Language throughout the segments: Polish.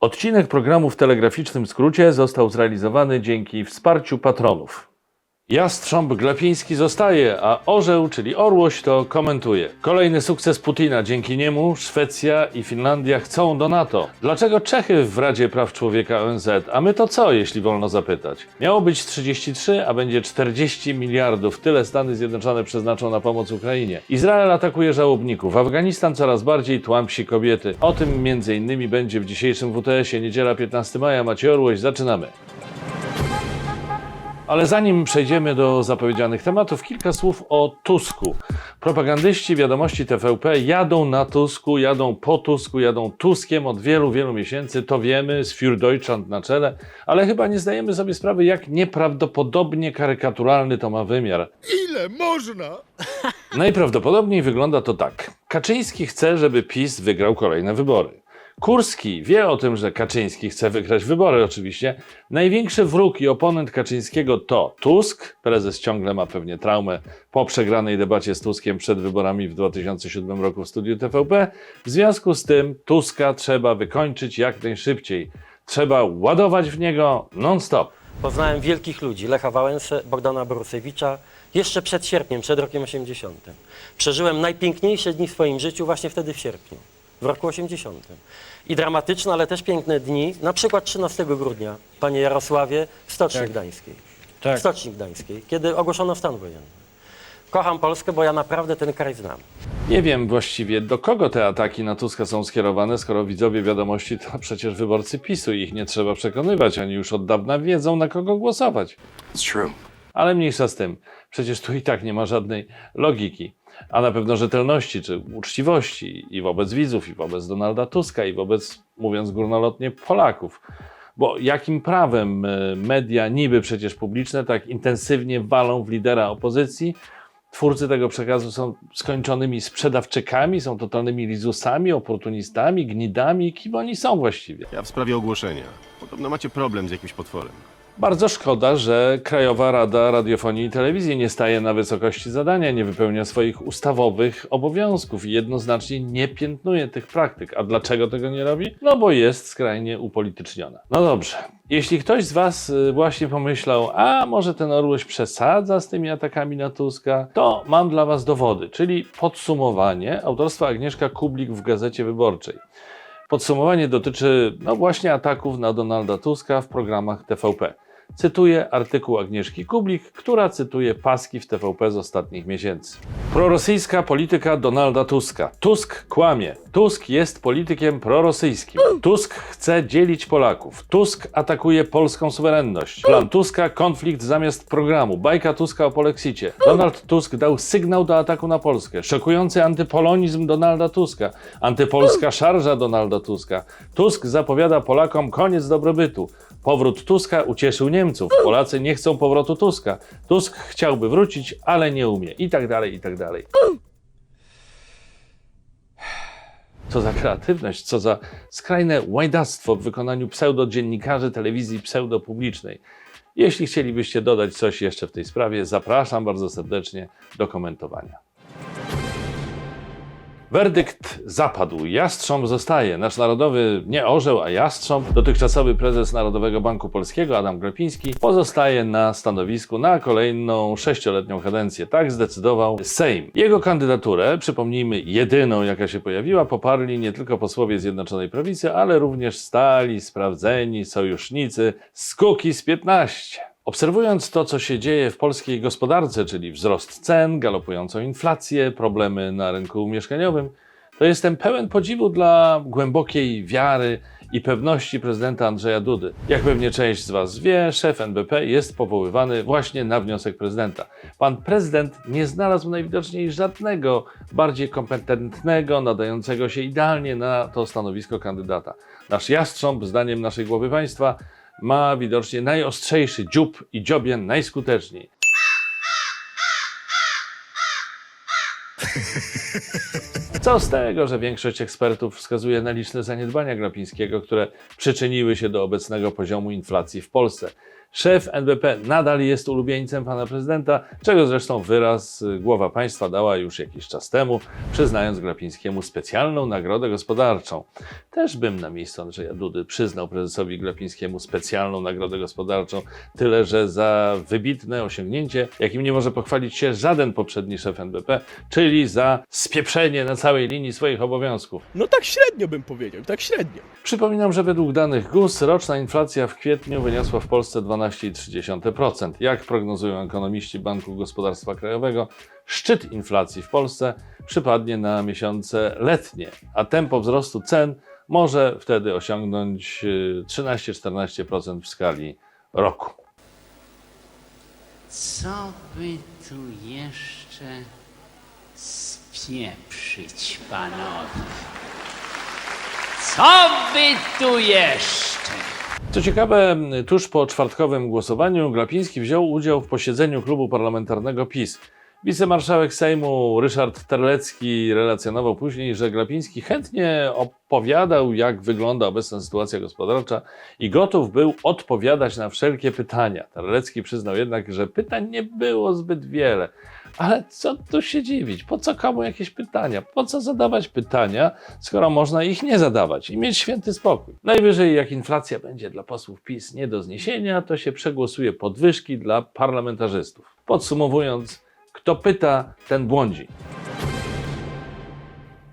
Odcinek programu w telegraficznym skrócie został zrealizowany dzięki wsparciu patronów. Jastrząb Glapiński zostaje, a Orzeł, czyli Orłoś, to komentuje. Kolejny sukces Putina. Dzięki niemu Szwecja i Finlandia chcą do NATO. Dlaczego Czechy w Radzie Praw Człowieka ONZ? A my to co, jeśli wolno zapytać? Miało być 33, a będzie 40 miliardów. Tyle Stany Zjednoczone przeznaczą na pomoc Ukrainie. Izrael atakuje żałobników. Afganistan coraz bardziej tłamsi kobiety. O tym między innymi będzie w dzisiejszym WTS-ie. Niedziela 15 maja. Macie Orłoś. Zaczynamy. Ale zanim przejdziemy do zapowiedzianych tematów, kilka słów o Tusku. Propagandyści wiadomości TVP jadą na Tusku, jadą po Tusku, jadą Tuskiem od wielu, wielu miesięcy. To wiemy, z Für Deutschland na czele, ale chyba nie zdajemy sobie sprawy, jak nieprawdopodobnie karykaturalny to ma wymiar. Ile można? Najprawdopodobniej wygląda to tak. Kaczyński chce, żeby PiS wygrał kolejne wybory. Kurski wie o tym, że Kaczyński chce wygrać wybory, oczywiście. Największy wróg i oponent Kaczyńskiego to Tusk. Prezes ciągle ma pewnie traumę po przegranej debacie z Tuskiem przed wyborami w 2007 roku w studiu TVP. W związku z tym Tuska trzeba wykończyć jak najszybciej. Trzeba ładować w niego non-stop. Poznałem wielkich ludzi, Lecha Wałęsę, Bogdana Borusewicza, jeszcze przed sierpniem, przed rokiem 80. Przeżyłem najpiękniejsze dni w swoim życiu właśnie wtedy w sierpniu, w roku 80. I dramatyczne, ale też piękne dni, na przykład 13 grudnia, panie Jarosławie, w Stoczni Gdańskiej. W Stoczni Gdańskiej, kiedy ogłoszono stan wojenny. Kocham Polskę, bo ja naprawdę ten kraj znam. Nie wiem właściwie, do kogo te ataki na Tuska są skierowane, skoro widzowie wiadomości to przecież wyborcy PiSu. Ich nie trzeba przekonywać, oni już od dawna wiedzą, na kogo głosować. It's true. Ale mniejsza z tym, przecież tu i tak nie ma żadnej logiki, a na pewno rzetelności czy uczciwości i wobec widzów, i wobec Donalda Tuska, i wobec, mówiąc górnolotnie, Polaków. Bo jakim prawem e, media, niby przecież publiczne, tak intensywnie walą w lidera opozycji? Twórcy tego przekazu są skończonymi sprzedawczykami, są totalnymi lizusami, oportunistami, gnidami. Kim oni są właściwie? Ja w sprawie ogłoszenia. Podobno macie problem z jakimś potworem. Bardzo szkoda, że Krajowa Rada Radiofonii i Telewizji nie staje na wysokości zadania, nie wypełnia swoich ustawowych obowiązków i jednoznacznie nie piętnuje tych praktyk. A dlaczego tego nie robi? No bo jest skrajnie upolityczniona. No dobrze. Jeśli ktoś z Was y, właśnie pomyślał, a może ten Orłoś przesadza z tymi atakami na Tuska, to mam dla Was dowody, czyli podsumowanie autorstwa Agnieszka Kublik w Gazecie Wyborczej. Podsumowanie dotyczy no właśnie ataków na Donalda Tuska w programach TVP. Cytuję artykuł Agnieszki Kublik, która cytuje paski w TVP z ostatnich miesięcy. Prorosyjska polityka Donalda Tuska. Tusk kłamie. Tusk jest politykiem prorosyjskim. Tusk chce dzielić Polaków. Tusk atakuje polską suwerenność. Plan Tuska konflikt zamiast programu. Bajka Tuska o polexicie. Donald Tusk dał sygnał do ataku na Polskę. Szokujący antypolonizm Donalda Tuska. Antypolska szarża Donalda Tuska. Tusk zapowiada Polakom koniec dobrobytu. Powrót Tuska ucieszył Niemców. Polacy nie chcą powrotu Tuska. Tusk chciałby wrócić, ale nie umie. I tak dalej, i tak dalej. Co za kreatywność, co za skrajne łajdactwo w wykonaniu pseudodziennikarzy telewizji pseudopublicznej. Jeśli chcielibyście dodać coś jeszcze w tej sprawie, zapraszam bardzo serdecznie do komentowania. Werdykt zapadł. Jastrząb zostaje. Nasz narodowy, nie orzeł, a jastrząb, dotychczasowy prezes Narodowego Banku Polskiego Adam Glapiński, pozostaje na stanowisku na kolejną sześcioletnią kadencję. Tak zdecydował Sejm. Jego kandydaturę, przypomnijmy, jedyną jaka się pojawiła, poparli nie tylko posłowie Zjednoczonej Prawicy, ale również stali, sprawdzeni sojusznicy z z 15. Obserwując to, co się dzieje w polskiej gospodarce, czyli wzrost cen, galopującą inflację, problemy na rynku mieszkaniowym, to jestem pełen podziwu dla głębokiej wiary i pewności prezydenta Andrzeja Dudy. Jak pewnie część z Was wie, szef NBP jest powoływany właśnie na wniosek prezydenta. Pan prezydent nie znalazł najwidoczniej żadnego bardziej kompetentnego, nadającego się idealnie na to stanowisko kandydata. Nasz jastrząb, zdaniem naszej głowy państwa, ma widocznie najostrzejszy dziób i dziobie najskuteczniej. Co z tego, że większość ekspertów wskazuje na liczne zaniedbania Glapińskiego, które przyczyniły się do obecnego poziomu inflacji w Polsce. Szef NBP nadal jest ulubieńcem pana prezydenta, czego zresztą wyraz y, głowa państwa dała już jakiś czas temu, przyznając Glapińskiemu specjalną nagrodę gospodarczą. Też bym na miejscu Andrzeja Dudy przyznał prezesowi Glapińskiemu specjalną nagrodę gospodarczą, tyle że za wybitne osiągnięcie, jakim nie może pochwalić się żaden poprzedni szef NBP, czyli za spieprzenie na całej linii swoich obowiązków. No tak średnio bym powiedział, tak średnio. Przypominam, że według danych GUS roczna inflacja w kwietniu wyniosła w Polsce 12,3%. Jak prognozują ekonomiści Banku Gospodarstwa Krajowego, szczyt inflacji w Polsce przypadnie na miesiące letnie, a tempo wzrostu cen może wtedy osiągnąć y, 13-14% w skali roku. Co by tu jeszcze spieprzyć, panowie? Co by tu jeszcze? Co ciekawe, tuż po czwartkowym głosowaniu Glapiński wziął udział w posiedzeniu klubu parlamentarnego PiS. Wicemarszałek Sejmu Ryszard Terlecki relacjonował później, że Glapiński chętnie opowiadał, jak wygląda obecna sytuacja gospodarcza i gotów był odpowiadać na wszelkie pytania. Terlecki przyznał jednak, że pytań nie było zbyt wiele. Ale co tu się dziwić? Po co komu jakieś pytania? Po co zadawać pytania, skoro można ich nie zadawać i mieć święty spokój? Najwyżej, jak inflacja będzie dla posłów PiS nie do zniesienia, to się przegłosuje podwyżki dla parlamentarzystów. Podsumowując, kto pyta, ten błądzi.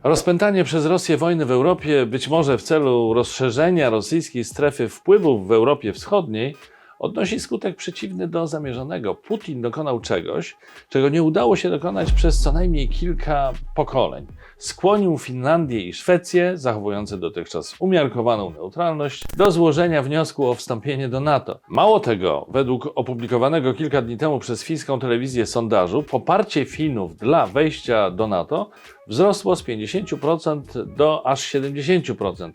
Rozpętanie przez Rosję wojny w Europie, być może w celu rozszerzenia rosyjskiej strefy wpływów w Europie Wschodniej, odnosi skutek przeciwny do zamierzonego. Putin dokonał czegoś, czego nie udało się dokonać przez co najmniej kilka pokoleń. Skłonił Finlandię i Szwecję, zachowujące dotychczas umiarkowaną neutralność, do złożenia wniosku o wstąpienie do NATO. Mało tego, według opublikowanego kilka dni temu przez fińską telewizję sondażu, poparcie Finów dla wejścia do NATO wzrosło z 50% do aż 70%.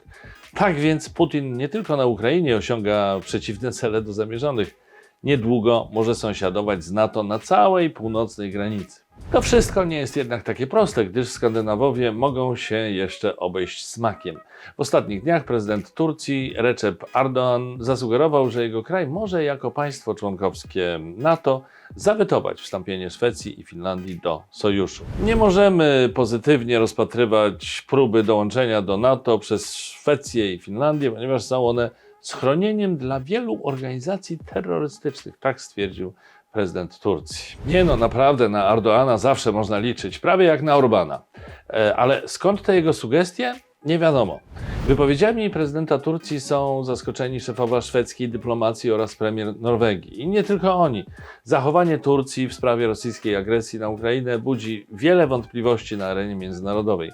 Tak więc Putin nie tylko na Ukrainie osiąga przeciwne cele do zamierzonych. Niedługo może sąsiadować z NATO na całej północnej granicy. To wszystko nie jest jednak takie proste, gdyż Skandynawowie mogą się jeszcze obejść smakiem. W ostatnich dniach prezydent Turcji Recep Erdoğan zasugerował, że jego kraj może jako państwo członkowskie NATO zawetować wstąpienie Szwecji i Finlandii do sojuszu. Nie możemy pozytywnie rozpatrywać próby dołączenia do NATO przez Szwecję i Finlandię, ponieważ są one schronieniem dla wielu organizacji terrorystycznych, tak stwierdził prezydent Turcji. Nie no, naprawdę na Erdoana zawsze można liczyć, prawie jak na Orbana. E, Ale skąd te jego sugestie? Nie wiadomo. Wypowiedziami prezydenta Turcji są zaskoczeni szefowa szwedzkiej dyplomacji oraz premier Norwegii. I nie tylko oni. Zachowanie Turcji w sprawie rosyjskiej agresji na Ukrainę budzi wiele wątpliwości na arenie międzynarodowej.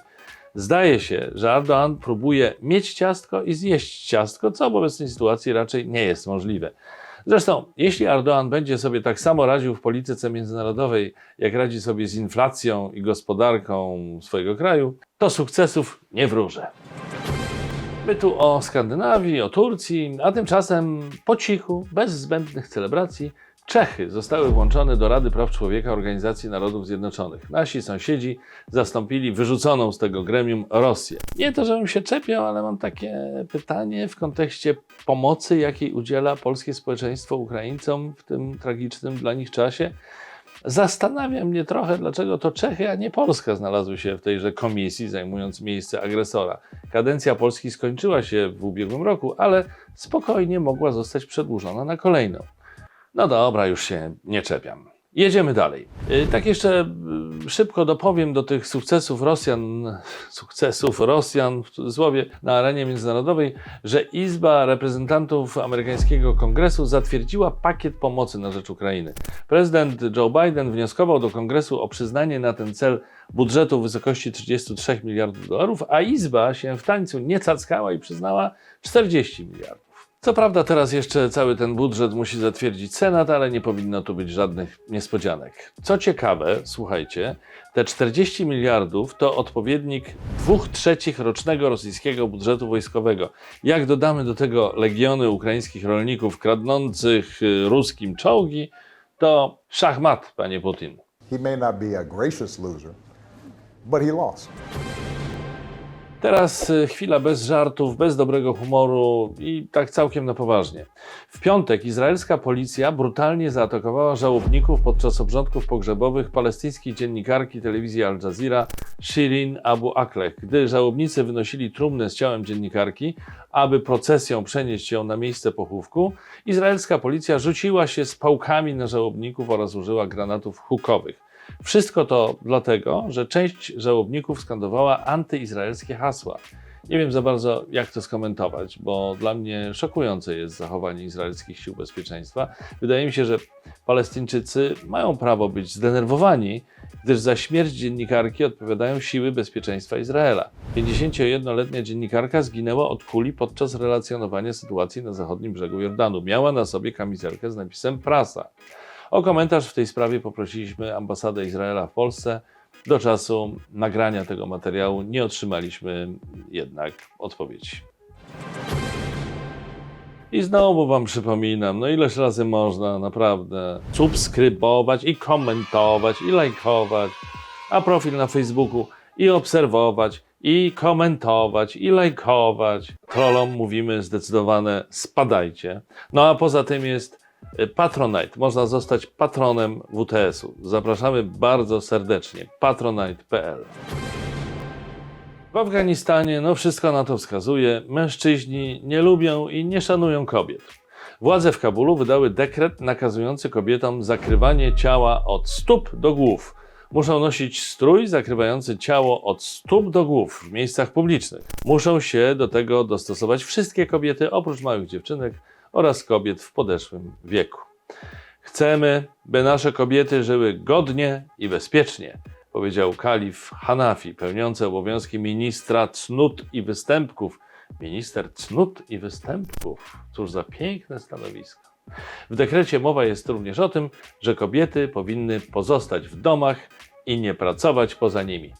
Zdaje się, że Erdoğan próbuje mieć ciastko i zjeść ciastko, co w obecnej sytuacji raczej nie jest możliwe. Zresztą, jeśli Erdoğan będzie sobie tak samo radził w polityce międzynarodowej, jak radzi sobie z inflacją i gospodarką swojego kraju, to sukcesów nie wróży. My tu o Skandynawii, o Turcji, a tymczasem po cichu, bez zbędnych celebracji, Czechy zostały włączone do Rady Praw Człowieka Organizacji Narodów Zjednoczonych. Nasi sąsiedzi zastąpili wyrzuconą z tego gremium Rosję. Nie to, żebym się czepiał, ale mam takie pytanie w kontekście pomocy, jakiej udziela polskie społeczeństwo Ukraińcom w tym tragicznym dla nich czasie. Zastanawia mnie trochę, dlaczego to Czechy, a nie Polska znalazły się w tejże komisji, zajmując miejsce agresora. Kadencja Polski skończyła się w ubiegłym roku, ale spokojnie mogła zostać przedłużona na kolejną. No dobra, już się nie czepiam. Jedziemy dalej. Y, Tak jeszcze y, szybko dopowiem do tych sukcesów Rosjan, sukcesów Rosjan w cudzysłowie na arenie międzynarodowej, że Izba Reprezentantów amerykańskiego Kongresu zatwierdziła pakiet pomocy na rzecz Ukrainy. Prezydent Joe Biden wnioskował do Kongresu o przyznanie na ten cel budżetu w wysokości 33 miliardów dolarów, a Izba się w tańcu nie cackała i przyznała 40 miliardów. Co prawda teraz jeszcze cały ten budżet musi zatwierdzić Senat, ale nie powinno tu być żadnych niespodzianek. Co ciekawe, słuchajcie, te 40 miliardów to odpowiednik 2 trzecich rocznego rosyjskiego budżetu wojskowego. Jak dodamy do tego legiony ukraińskich rolników kradnących y, ruskim czołgi, to szachmat, panie Putin. He may not be a gracious loser, but he lost. Teraz y, chwila bez żartów, bez dobrego humoru i tak całkiem na poważnie. W piątek izraelska policja brutalnie zaatakowała żałobników podczas obrządków pogrzebowych palestyńskiej dziennikarki telewizji Al Jazeera Shirin Abu Akleh. Gdy żałobnicy wynosili trumnę z ciałem dziennikarki, aby procesją przenieść ją na miejsce pochówku, izraelska policja rzuciła się z pałkami na żałobników oraz użyła granatów hukowych. Wszystko to dlatego, że część żałobników skandowała antyizraelskie hasła. Nie wiem za bardzo, jak to skomentować, bo dla mnie szokujące jest zachowanie izraelskich sił bezpieczeństwa. Wydaje mi się, że Palestyńczycy mają prawo być zdenerwowani, gdyż za śmierć dziennikarki odpowiadają siły bezpieczeństwa Izraela. 51-letnia dziennikarka zginęła od kuli podczas relacjonowania sytuacji na zachodnim brzegu Jordanu. Miała na sobie kamizelkę z napisem prasa. O komentarz w tej sprawie poprosiliśmy ambasadę Izraela w Polsce. Do czasu nagrania tego materiału nie otrzymaliśmy jednak odpowiedzi. I znowu Wam przypominam, no ileż razy można naprawdę subskrybować i komentować i lajkować, a profil na Facebooku i obserwować i komentować i lajkować. Trollom mówimy zdecydowane spadajcie. No a poza tym jest Patronite. Można zostać patronem WTS-u. Zapraszamy bardzo serdecznie. patronite.pl w Afganistanie, no wszystko na to wskazuje, mężczyźni nie lubią i nie szanują kobiet. Władze w Kabulu wydały dekret nakazujący kobietom zakrywanie ciała od stóp do głów. Muszą nosić strój zakrywający ciało od stóp do głów w miejscach publicznych. Muszą się do tego dostosować wszystkie kobiety, oprócz małych dziewczynek oraz kobiet w podeszłym wieku. Chcemy, by nasze kobiety żyły godnie i bezpiecznie, powiedział kalif Hanafi, pełniący obowiązki ministra cnót i występków. Minister cnót i występków. Cóż za piękne stanowisko. W dekrecie mowa jest również o tym, że kobiety powinny pozostać w domach i nie pracować poza nimi.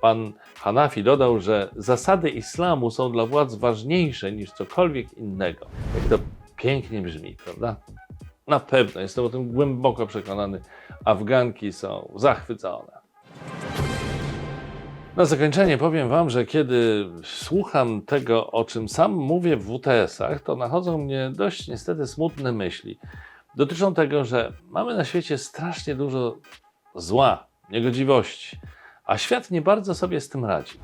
Pan Hanafi dodał, że zasady islamu są dla władz ważniejsze niż cokolwiek innego. Jak to pięknie brzmi, prawda? Na pewno, jestem o tym głęboko przekonany. Afganki są zachwycone. Na zakończenie powiem Wam, że kiedy słucham tego, o czym sam mówię w WTS-ach, to nachodzą mnie dość niestety smutne myśli. Dotyczą tego, że mamy na świecie strasznie dużo zła, niegodziwości, a świat nie bardzo sobie z tym radzi.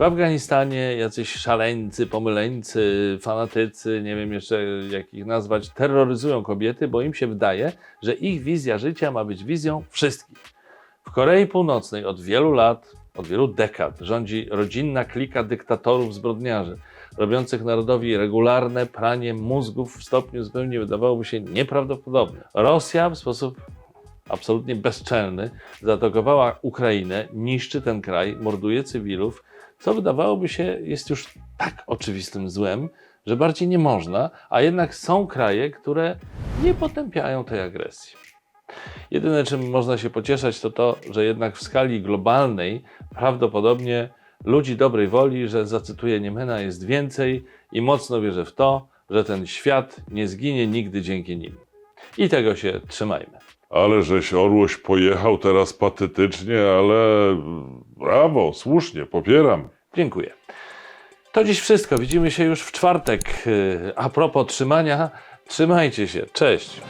W Afganistanie jacyś szaleńcy, pomyleńcy, fanatycy, nie wiem jeszcze jak ich nazwać, terroryzują kobiety, bo im się wydaje, że ich wizja życia ma być wizją wszystkich. W Korei Północnej od wielu lat, od wielu dekad rządzi rodzinna klika dyktatorów zbrodniarzy, robiących narodowi regularne pranie mózgów w stopniu zupełnie wydawałoby się nieprawdopodobnym. Rosja w sposób absolutnie bezczelny zaatakowała Ukrainę, niszczy ten kraj, morduje cywilów, co wydawałoby się jest już tak oczywistym złem, że bardziej nie można, a jednak są kraje, które nie potępiają tej agresji. Jedyne, czym można się pocieszać, to to, że jednak w skali globalnej prawdopodobnie ludzi dobrej woli, że zacytuję Niemena, jest więcej i mocno wierzę w to, że ten świat nie zginie nigdy dzięki nim. I tego się trzymajmy. Ale żeś Orłoś pojechał teraz patetycznie, ale brawo, słusznie, popieram. Dziękuję. To dziś wszystko. Widzimy się już w czwartek. A propos trzymania, trzymajcie się. Cześć.